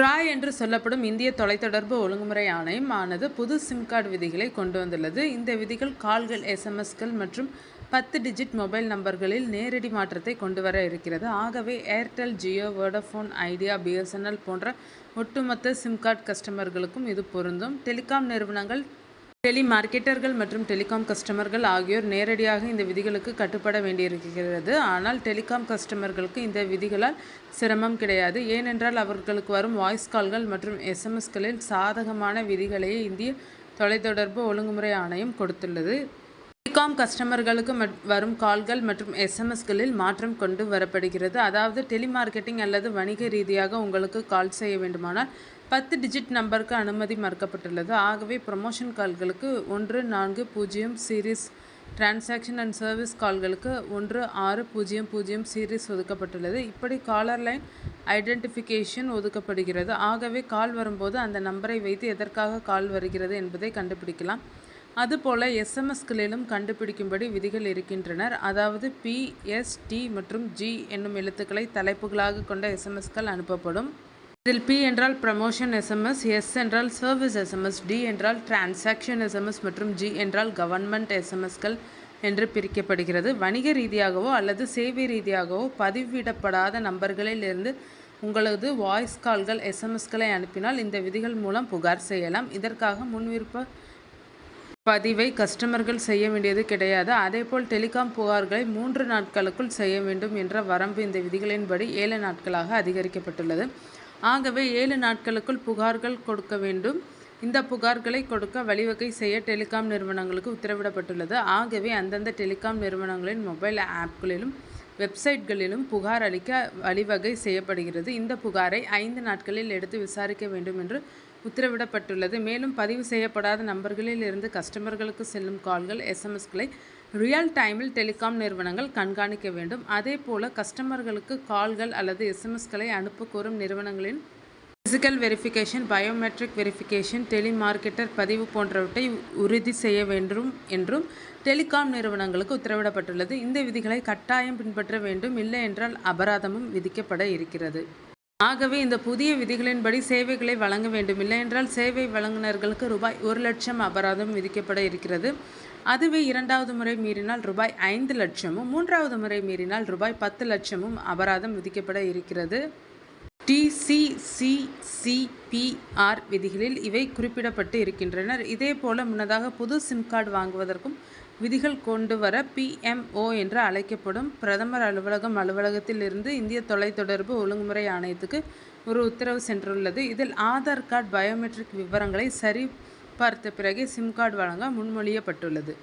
TRAI என்று சொல்லப்படும் இந்திய தொலைத்தொடர்பு ஒழுங்குமுறை ஆணையம் ஆனது புது சிம் கார்டு விதிகளை கொண்டு வந்துள்ளது இந்த விதிகள் கால்கள் எஸ்எம்எஸ்கள் மற்றும் பத்து டிஜிட் மொபைல் நம்பர்களில் நேரடி மாற்றத்தை கொண்டு வர இருக்கிறது. ஆகவே Airtel Jio Vodafone Idea BSNL போன்ற ஒட்டுமொத்த சிம் கார்டு கஸ்டமர்களுக்கும் இது பொருந்தும். டெலிகாம் நிறுவனங்கள் டெலி மார்க்கெட்டர்கள் மற்றும் டெலிகாம் கஸ்டமர்கள் ஆகியோர் நேரடியாக இந்த விதிகளுக்கு கட்டுப்பட வேண்டியிருக்கிறது. ஆனால் டெலிகாம் கஸ்டமர்களுக்கு இந்த விதிகளால் சிரமம் கிடையாது. ஏனென்றால் அவர்களுக்கு வரும் வாய்ஸ் கால்கள் மற்றும் எஸ்எம்எஸ்களில் சாதகமான விதிகளையே இந்திய தொலைத்தொடர்பு ஒழுங்குமுறை ஆணையம் கொடுத்துள்ளது. டெலிகாம் கஸ்டமர்களுக்கு வரும் கால்கள் மற்றும் எஸ்எம்எஸ்களில் மாற்றம் கொண்டு வரப்படுகிறது. அதாவது டெலிமார்க்கெட்டிங் அல்லது வணிக ரீதியாக உங்களுக்கு கால் செய்ய வேண்டுமானால் பத்து டிஜிட் நம்பருக்கு அனுமதி மறுக்கப்பட்டுள்ளது. ஆகவே ப்ரொமோஷன் கால்களுக்கு ஒன்று நான்கு பூஜ்ஜியம் சீரீஸ் டிரான்சாக்ஷன் அண்ட் சர்வீஸ் கால்களுக்கு ஒன்று ஆறு பூஜ்ஜியம் பூஜ்ஜியம் சீரீஸ் ஒதுக்கப்பட்டுள்ளது. இப்படி காலர் லைன் ஐடென்டிஃபிகேஷன் ஒதுக்கப்படுகிறது. ஆகவே கால் வரும்போது அந்த நம்பரை வைத்து எதற்காக கால் வருகிறது என்பதை கண்டுபிடிக்கலாம். அதுபோல எஸ்எம்எஸ்களிலும் கண்டுபிடிக்கும்படி விதிகள் இருக்கின்றனர். அதாவது பிஎஸ்டி மற்றும் ஜி என்னும் எழுத்துக்களை தலைப்புகளாக கொண்ட எஸ்எம்எஸ்கள் அனுப்பப்படும். இதில் பி என்றால் ப்ரமோஷன் எஸ்எம்எஸ் எஸ் என்றால் சர்வீஸ் எஸ்எம்எஸ் டி என்றால் டிரான்சாக்ஷன் எஸ்எம்எஸ் மற்றும் ஜி என்றால் கவர்மெண்ட் எஸ்எம்எஸ்கள் என்று பிரிக்கப்படுகிறது. வணிக ரீதியாகவோ அல்லது சேவை ரீதியாகவோ பதிவிடப்படாத நம்பர்களில் இருந்து உங்களது வாய்ஸ் கால்கள் எஸ்எம்எஸ்களை அனுப்பினால் இந்த விதிகள் மூலம் புகார் செய்யலாம். இதற்காக முன்விருப்ப பதிவை கஸ்டமர்கள் செய்ய வேண்டியது கிடையாது. அதேபோல் டெலிகாம் புகார்களை மூன்று நாட்களுக்குள் செய்ய வேண்டும் என்ற வரம்பு இந்த விதிகளின்படி ஏழு நாட்களாக அதிகரிக்கப்பட்டுள்ளது. ஆகவே ஏழு நாட்களுக்குள் புகார்கள் கொடுக்க வேண்டும். இந்த புகார்களை கொடுக்க வழிவகை செய்ய டெலிகாம் நிறுவனங்களுக்கு உத்தரவிடப்பட்டுள்ளது. ஆகவே அந்தந்த டெலிகாம் நிறுவனங்களின் மொபைல் ஆப்களிலும் வெப்சைட்களிலும் புகார் அளிக்க வழிவகை செய்யப்படுகிறது. இந்த புகாரை ஐந்து நாட்களில் எடுத்து விசாரிக்க வேண்டும் என்று உத்தரவிடப்பட்டுள்ளது. மேலும் பதிவு செய்யப்படாத நம்பர்களில் இருந்து கஸ்டமர்களுக்கு செல்லும் கால்கள் எஸ்எம்எஸ்களை ரியல் டைமில் டெலிகாம் நிறுவனங்கள் கண்காணிக்க வேண்டும். அதே போல கஸ்டமர்களுக்கு கால்கள் அல்லது எஸ்எம்எஸ்களை அனுப்ப கோரும் நிறுவனங்களின் physical verification biometric verification telemarketer பதிவு போன்றவற்றை உறுதி செய்ய வேண்டும் என்றும் டெலிகாம் நிறுவனங்களுக்கு உத்தரவிடப்பட்டுள்ளது. இந்த விதிகளை கட்டாயம் பின்பற்ற வேண்டும். இல்லை என்றால் அபராதமும் விதிக்கப்பட இருக்கிறது. ஆகவே இந்த புதிய விதிகளின்படி சேவைகளை வழங்க வேண்டும். இல்லை என்றால் சேவை வழங்குநர்களுக்கு ரூபாய் ஒரு லட்சம் அபராதம் விதிக்கப்பட இருக்கிறது. அதுவே இரண்டாவது முறை மீறினால் ரூபாய் ஐந்து லட்சமும் மூன்றாவது முறை மீறினால் ரூபாய் பத்து லட்சமும் அபராதம் விதிக்கப்பட இருக்கிறது. டிசிசிசிபிஆர் விதிகளில் இவை குறிப்பிடப்பட்டு இருக்கின்றனர். இதே போல முன்னதாக புது சிம் கார்டு வாங்குவதற்கும் விதிகள் கொண்டு வர பிஎம்ஓ என்று அழைக்கப்படும் பிரதமர் அலுவலகம் அலுவலகத்தில் இருந்து இந்திய தொலைத்தொடர்பு ஒழுங்குமுறை ஆணையத்துக்கு ஒரு உத்தரவு சென்றுள்ளது. இதில் ஆதார் கார்டு பயோமெட்ரிக் விவரங்களை சரி பார்த்த பிறகே சிம் கார்டு வழங்க முன்மொழியப்பட்டுள்ளது.